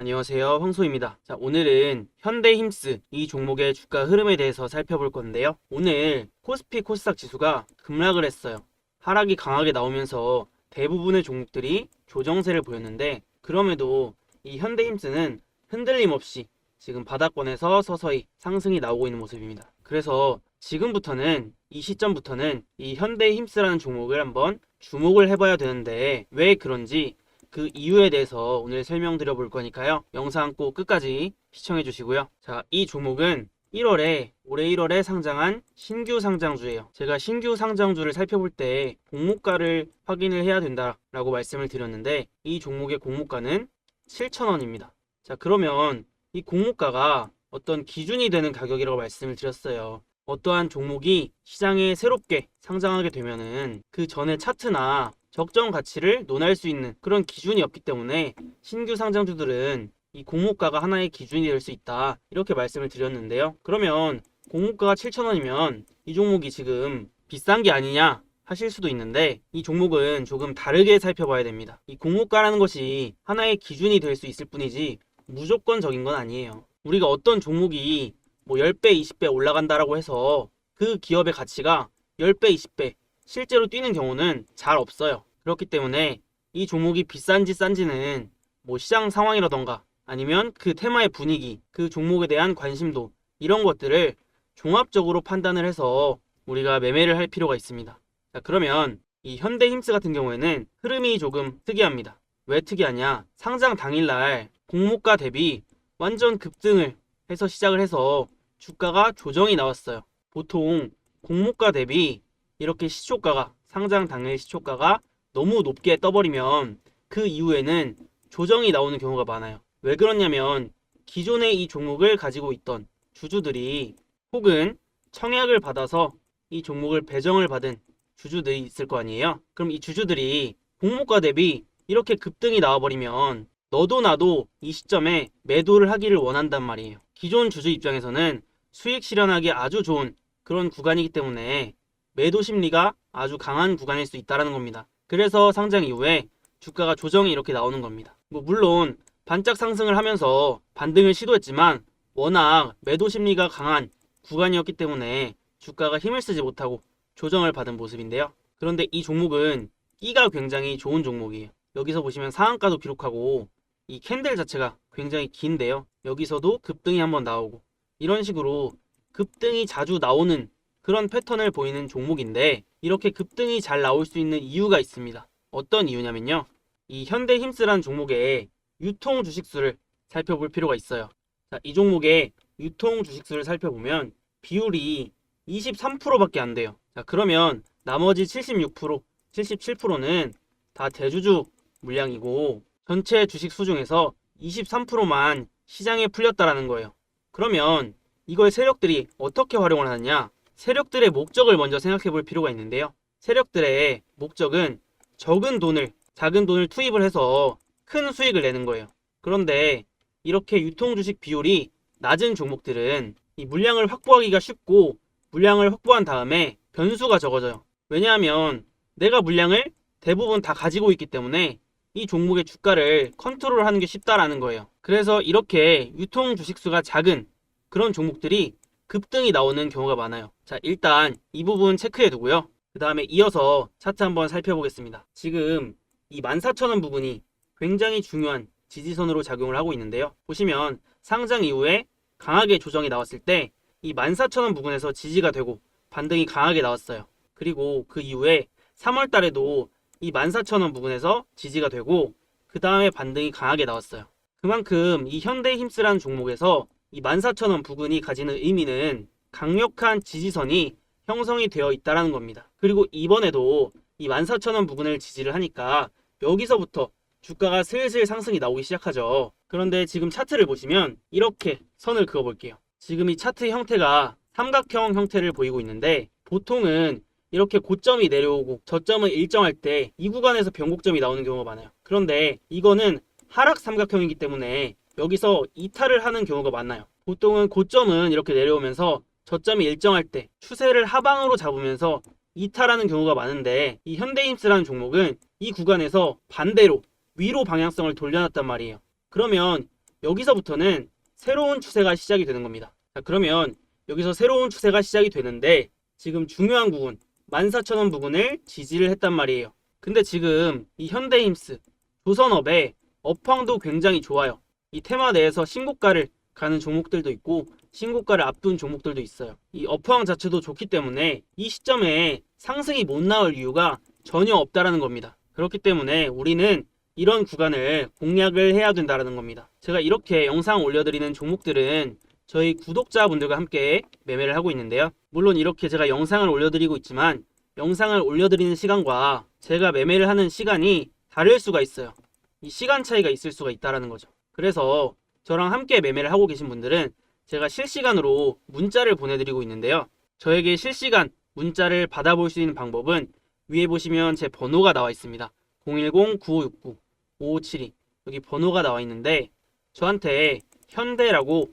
안녕하세요. 황소입니다. 자, 오늘은 현대힘스 이 종목의 주가 흐름에 대해서 살펴볼 건데요. 오늘 코스피 코스닥 지수가 급락을 했어요. 하락이 강하게 나오면서 대부분의 종목들이 조정세를 보였는데 그럼에도 이 현대힘스는 흔들림 없이 지금 바닥권에서 서서히 상승이 나오고 있는 모습입니다. 그래서 지금부터는 이 시점부터는 이 현대힘스라는 종목을 한번 주목을 해봐야 되는데 왜 그런지 그 이유에 대해서 오늘 설명드려 볼 거니까요. 영상 꼭 끝까지 시청해 주시고요. 자, 이 종목은 1월에 올해 1월에 상장한 신규 상장주예요. 제가 신규 상장주를 살펴볼 때 공모가를 확인을 해야 된다라고 말씀을 드렸는데 이 종목의 공모가는 7,000원입니다. 자, 그러면 이 공모가가 어떤 기준이 되는 가격이라고 말씀을 드렸어요. 어떠한 종목이 시장에 새롭게 상장하게 되면은 그 전에 차트나 적정 가치를 논할 수 있는 그런 기준이 없기 때문에 신규 상장주들은 이 공모가가 하나의 기준이 될 수 있다. 이렇게 말씀을 드렸는데요. 그러면 공모가가 7,000원이면 이 종목이 지금 비싼 게 아니냐 하실 수도 있는데 이 종목은 조금 다르게 살펴봐야 됩니다. 이 공모가라는 것이 하나의 기준이 될 수 있을 뿐이지 무조건적인 건 아니에요. 우리가 어떤 종목이 뭐 10배, 20배 올라간다라고 해서 그 기업의 가치가 10배, 20배 실제로 뛰는 경우는 잘 없어요. 그렇기 때문에 이 종목이 비싼지 싼지는 뭐 시장 상황이라던가 아니면 그 테마의 분위기, 그 종목에 대한 관심도 이런 것들을 종합적으로 판단을 해서 우리가 매매를 할 필요가 있습니다. 자, 그러면 이 현대힘스 같은 경우에는 흐름이 조금 특이합니다. 왜 특이하냐? 상장 당일날 공모가 대비 완전 급등을 해서 시작을 해서 주가가 조정이 나왔어요. 보통 공모가 대비 이렇게 시초가가 상장 당일 시초가가 너무 높게 떠버리면 그 이후에는 조정이 나오는 경우가 많아요. 왜 그러냐면 기존에 이 종목을 가지고 있던 주주들이 혹은 청약을 받아서 이 종목을 배정을 받은 주주들이 있을 거 아니에요. 그럼 이 주주들이 공모가 대비 이렇게 급등이 나와버리면 너도 나도 이 시점에 매도를 하기를 원한단 말이에요. 기존 주주 입장에서는 수익 실현하기 아주 좋은 그런 구간이기 때문에 매도 심리가 아주 강한 구간일 수 있다는 겁니다. 그래서 상장 이후에 주가가 조정이 이렇게 나오는 겁니다. 뭐 물론 반짝 상승을 하면서 반등을 시도했지만 워낙 매도 심리가 강한 구간이었기 때문에 주가가 힘을 쓰지 못하고 조정을 받은 모습인데요. 그런데 이 종목은 끼가 굉장히 좋은 종목이에요. 여기서 보시면 상한가도 기록하고 이 캔들 자체가 굉장히 긴데요. 여기서도 급등이 한번 나오고 이런 식으로 급등이 자주 나오는 그런 패턴을 보이는 종목인데 이렇게 급등이 잘 나올 수 있는 이유가 있습니다. 어떤 이유냐면요. 이 현대힘스라는 종목의 유통 주식수를 살펴볼 필요가 있어요. 자, 이 종목의 유통 주식수를 살펴보면 비율이 23%밖에 안 돼요. 자, 그러면 나머지 76%, 77%는 다 대주주 물량이고 전체 주식 수 중에서 23%만 시장에 풀렸다라는 거예요. 그러면 이걸 세력들이 어떻게 활용을 하느냐? 세력들의 목적을 먼저 생각해 볼 필요가 있는데요. 세력들의 목적은 적은 돈을, 작은 돈을 투입을 해서 큰 수익을 내는 거예요. 그런데 이렇게 유통 주식 비율이 낮은 종목들은 이 물량을 확보하기가 쉽고 물량을 확보한 다음에 변수가 적어져요. 왜냐하면 내가 물량을 대부분 다 가지고 있기 때문에 이 종목의 주가를 컨트롤하는 게 쉽다라는 거예요. 그래서 이렇게 유통 주식수가 작은 그런 종목들이 급등이 나오는 경우가 많아요. 자, 일단 이 부분 체크해 두고요. 그 다음에 이어서 차트 한번 살펴보겠습니다. 지금 이 14,000원 부분이 굉장히 중요한 지지선으로 작용을 하고 있는데요. 보시면 상장 이후에 강하게 조정이 나왔을 때 이 14,000원 부분에서 지지가 되고 반등이 강하게 나왔어요. 그리고 그 이후에 3월 달에도 이 14,000원 부분에서 지지가 되고 그 다음에 반등이 강하게 나왔어요. 그만큼 이 현대힘스라는 종목에서 이 14,000원 부근이 가지는 의미는 강력한 지지선이 형성이 되어 있다라는 겁니다. 그리고 이번에도 이 14,000원 부근을 지지를 하니까 여기서부터 주가가 슬슬 상승이 나오기 시작하죠. 그런데 지금 차트를 보시면 이렇게 선을 그어 볼게요. 지금 이 차트 형태가 삼각형 형태를 보이고 있는데 보통은 이렇게 고점이 내려오고 저점은 일정할 때 이 구간에서 변곡점이 나오는 경우가 많아요. 그런데 이거는 하락 삼각형이기 때문에 여기서 이탈을 하는 경우가 많아요. 보통은 고점은 이렇게 내려오면서 저점이 일정할 때 추세를 하방으로 잡으면서 이탈하는 경우가 많은데 이 현대힘스라는 종목은 이 구간에서 반대로 위로 방향성을 돌려놨단 말이에요. 그러면 여기서부터는 새로운 추세가 시작이 되는 겁니다. 자, 그러면 여기서 새로운 추세가 시작이 되는데 지금 중요한 부분 14,000원 부분을 지지를 했단 말이에요. 근데 지금 이 현대힘스, 조선업의 업황도 굉장히 좋아요. 이 테마 내에서 신고가를 가는 종목들도 있고 신고가를 앞둔 종목들도 있어요. 이 업황 자체도 좋기 때문에 이 시점에 상승이 못 나올 이유가 전혀 없다라는 겁니다. 그렇기 때문에 우리는 이런 구간을 공략을 해야 된다라는 겁니다. 제가 이렇게 영상 올려드리는 종목들은 저희 구독자분들과 함께 매매를 하고 있는데요. 물론 이렇게 제가 영상을 올려드리고 있지만 영상을 올려드리는 시간과 제가 매매를 하는 시간이 다를 수가 있어요. 이 시간 차이가 있을 수가 있다라는 거죠. 그래서 저랑 함께 매매를 하고 계신 분들은 제가 실시간으로 문자를 보내드리고 있는데요. 저에게 실시간 문자를 받아볼 수 있는 방법은 위에 보시면 제 번호가 나와 있습니다. 010-9569-5572 여기 번호가 나와 있는데 저한테 현대라고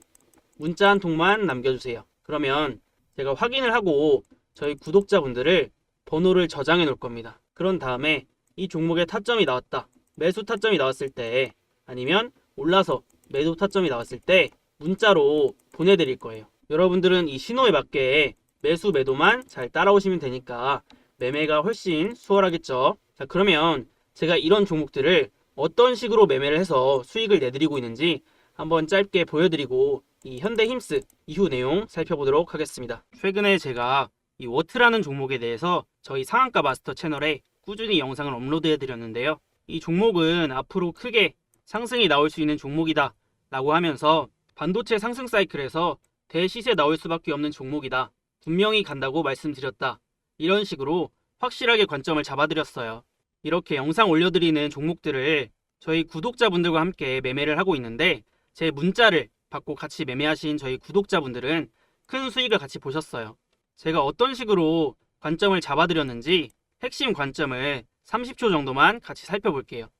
문자 한 통만 남겨주세요. 그러면 제가 확인을 하고 저희 구독자분들을 번호를 저장해 놓을 겁니다. 그런 다음에 이 종목에 타점이 나왔다. 매수 타점이 나왔을 때 아니면 올라서 매도 타점이 나왔을 때 문자로 보내드릴 거예요. 여러분들은 이 신호에 맞게 매수 매도만 잘 따라오시면 되니까 매매가 훨씬 수월하겠죠. 자, 그러면 제가 이런 종목들을 어떤 식으로 매매를 해서 수익을 내드리고 있는지 한번 짧게 보여드리고 이 현대힘스 이후 내용 살펴보도록 하겠습니다. 최근에 제가 이 워트라는 종목에 대해서 저희 상한가 마스터 채널에 꾸준히 영상을 업로드해 드렸는데요. 이 종목은 앞으로 크게 상승이 나올 수 있는 종목이다 라고 하면서 반도체 상승 사이클에서 대시세 나올 수밖에 없는 종목이다. 분명히 간다고 말씀드렸다. 이런 식으로 확실하게 관점을 잡아드렸어요. 이렇게 영상 올려드리는 종목들을 저희 구독자분들과 함께 매매를 하고 있는데 제 문자를 받고 같이 매매하신 저희 구독자분들은 큰 수익을 같이 보셨어요. 제가 어떤 식으로 관점을 잡아드렸는지 핵심 관점을 30초 정도만 같이 살펴볼게요.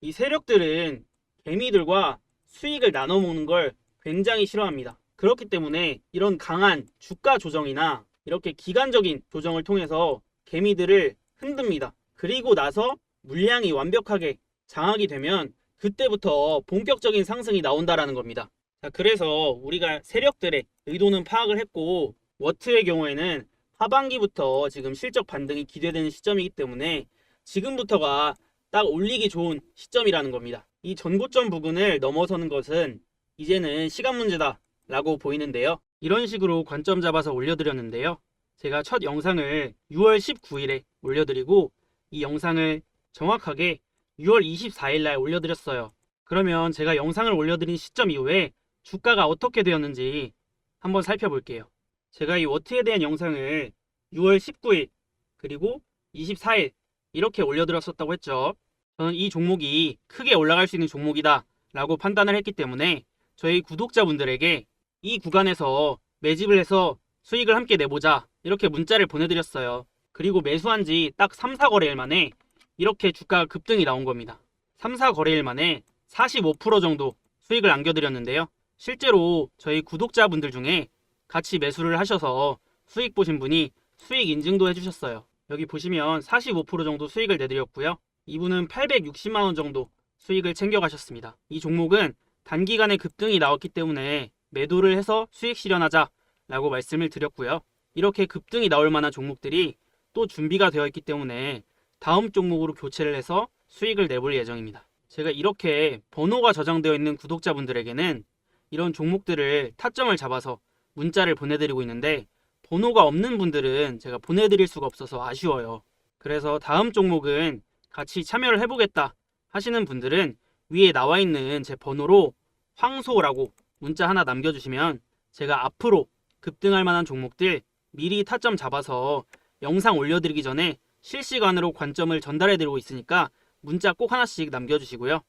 이 세력들은 개미들과 수익을 나눠 먹는 걸 굉장히 싫어합니다. 그렇기 때문에 이런 강한 주가 조정이나 이렇게 기간적인 조정을 통해서 개미들을 흔듭니다. 그리고 나서 물량이 완벽하게 장악이 되면 그때부터 본격적인 상승이 나온다라는 겁니다. 자, 그래서 우리가 세력들의 의도는 파악을 했고 워트의 경우에는 하반기부터 지금 실적 반등이 기대되는 시점이기 때문에 지금부터가 딱 올리기 좋은 시점이라는 겁니다. 이 전고점 부근을 넘어서는 것은 이제는 시간 문제다 라고 보이는데요. 이런 식으로 관점 잡아서 올려드렸는데요. 제가 첫 영상을 6월 19일에 올려드리고 이 영상을 정확하게 6월 24일 날 올려드렸어요. 그러면 제가 영상을 올려드린 시점 이후에 주가가 어떻게 되었는지 한번 살펴볼게요. 제가 이 워트에 대한 영상을 6월 19일 그리고 24일 이렇게 올려드렸었다고 했죠. 저는 이 종목이 크게 올라갈 수 있는 종목이다 라고 판단을 했기 때문에 저희 구독자분들에게 이 구간에서 매집을 해서 수익을 함께 내보자 이렇게 문자를 보내드렸어요. 그리고 매수한 지 딱 3, 4거래일 만에 이렇게 주가가 급등이 나온 겁니다. 3, 4거래일 만에 45% 정도 수익을 안겨드렸는데요. 실제로 저희 구독자분들 중에 같이 매수를 하셔서 수익 보신 분이 수익 인증도 해주셨어요. 여기 보시면 45% 정도 수익을 내드렸고요. 이분은 860만 원 정도 수익을 챙겨가셨습니다. 이 종목은 단기간에 급등이 나왔기 때문에 매도를 해서 수익 실현하자 라고 말씀을 드렸고요. 이렇게 급등이 나올 만한 종목들이 또 준비가 되어 있기 때문에 다음 종목으로 교체를 해서 수익을 내볼 예정입니다. 제가 이렇게 번호가 저장되어 있는 구독자분들에게는 이런 종목들을 타점을 잡아서 문자를 보내드리고 있는데 번호가 없는 분들은 제가 보내드릴 수가 없어서 아쉬워요. 그래서 다음 종목은 같이 참여를 해보겠다 하시는 분들은 위에 나와 있는 제 번호로 황소라고 문자 하나 남겨주시면 제가 앞으로 급등할 만한 종목들 미리 타점 잡아서 영상 올려드리기 전에 실시간으로 관점을 전달해드리고 있으니까 문자 꼭 하나씩 남겨주시고요.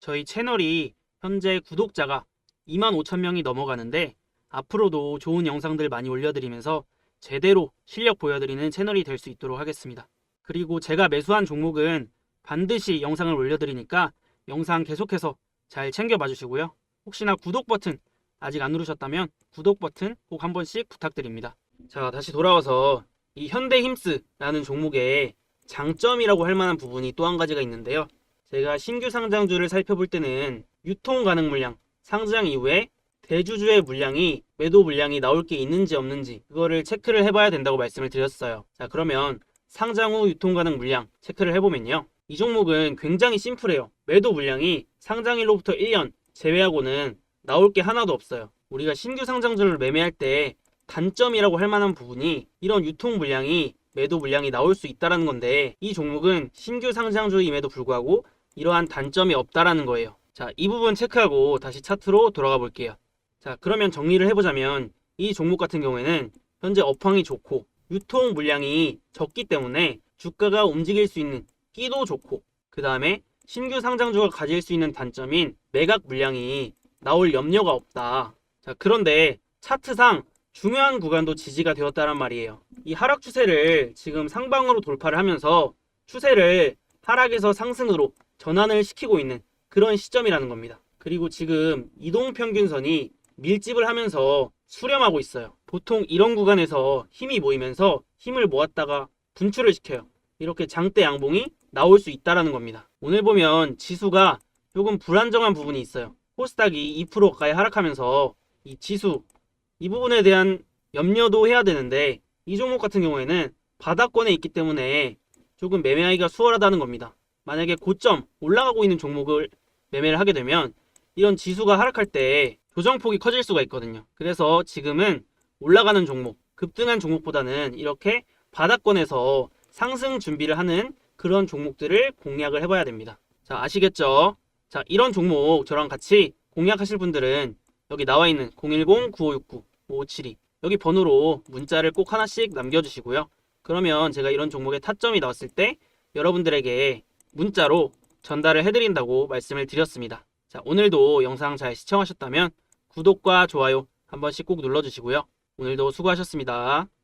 저희 채널이 현재 구독자가 2만 5천 명이 넘어가는데 앞으로도 좋은 영상들 많이 올려드리면서 제대로 실력 보여드리는 채널이 될 수 있도록 하겠습니다. 그리고 제가 매수한 종목은 반드시 영상을 올려드리니까 영상 계속해서 잘 챙겨봐 주시고요. 혹시나 구독 버튼 아직 안 누르셨다면 구독 버튼 꼭 한 번씩 부탁드립니다. 자, 다시 돌아와서 이 현대힘스라는 종목의 장점이라고 할 만한 부분이 또 한 가지가 있는데요. 제가 신규 상장주를 살펴볼 때는 유통 가능 물량 상장 이후에 대주주의 물량이 매도 물량이 나올 게 있는지 없는지 그거를 체크를 해봐야 된다고 말씀을 드렸어요. 자 그러면 상장 후 유통 가능 물량 체크를 해보면요. 이 종목은 굉장히 심플해요. 매도 물량이 상장일로부터 1년 제외하고는 나올 게 하나도 없어요. 우리가 신규 상장주를 매매할 때 단점이라고 할 만한 부분이 이런 유통 물량이 매도 물량이 나올 수 있다라는 건데 이 종목은 신규 상장주임에도 불구하고 이러한 단점이 없다라는 거예요. 자, 이 부분 체크하고 다시 차트로 돌아가 볼게요. 자, 그러면 정리를 해보자면 이 종목 같은 경우에는 현재 업황이 좋고 유통 물량이 적기 때문에 주가가 움직일 수 있는 끼도 좋고 그 다음에 신규 상장주가 가질 수 있는 단점인 매각 물량이 나올 염려가 없다. 자, 그런데 차트상 중요한 구간도 지지가 되었다란 말이에요. 이 하락 추세를 지금 상방으로 돌파를 하면서 추세를 하락에서 상승으로 전환을 시키고 있는 그런 시점이라는 겁니다. 그리고 지금 이동 평균선이 밀집을 하면서 수렴하고 있어요. 보통 이런 구간에서 힘이 모이면서 힘을 모았다가 분출을 시켜요. 이렇게 장대 양봉이 나올 수 있다라는 겁니다. 오늘 보면 지수가 조금 불안정한 부분이 있어요. 코스닥이 2% 가까이 하락하면서 이 지수 이 부분에 대한 염려도 해야 되는데 이 종목 같은 경우에는 바닥권에 있기 때문에 조금 매매하기가 수월하다는 겁니다. 만약에 고점 올라가고 있는 종목을 매매를 하게 되면 이런 지수가 하락할 때 조정폭이 커질 수가 있거든요. 그래서 지금은 올라가는 종목, 급등한 종목보다는 이렇게 바닥권에서 상승 준비를 하는 그런 종목들을 공략을 해봐야 됩니다. 자, 아시겠죠? 자, 이런 종목 저랑 같이 공략하실 분들은 여기 나와 있는 010-9569-5572 여기 번호로 문자를 꼭 하나씩 남겨주시고요. 그러면 제가 이런 종목에 타점이 나왔을 때 여러분들에게 문자로 전달을 해드린다고 말씀을 드렸습니다. 자, 오늘도 영상 잘 시청하셨다면 구독과 좋아요 한 번씩 꼭 눌러주시고요. 오늘도 수고하셨습니다.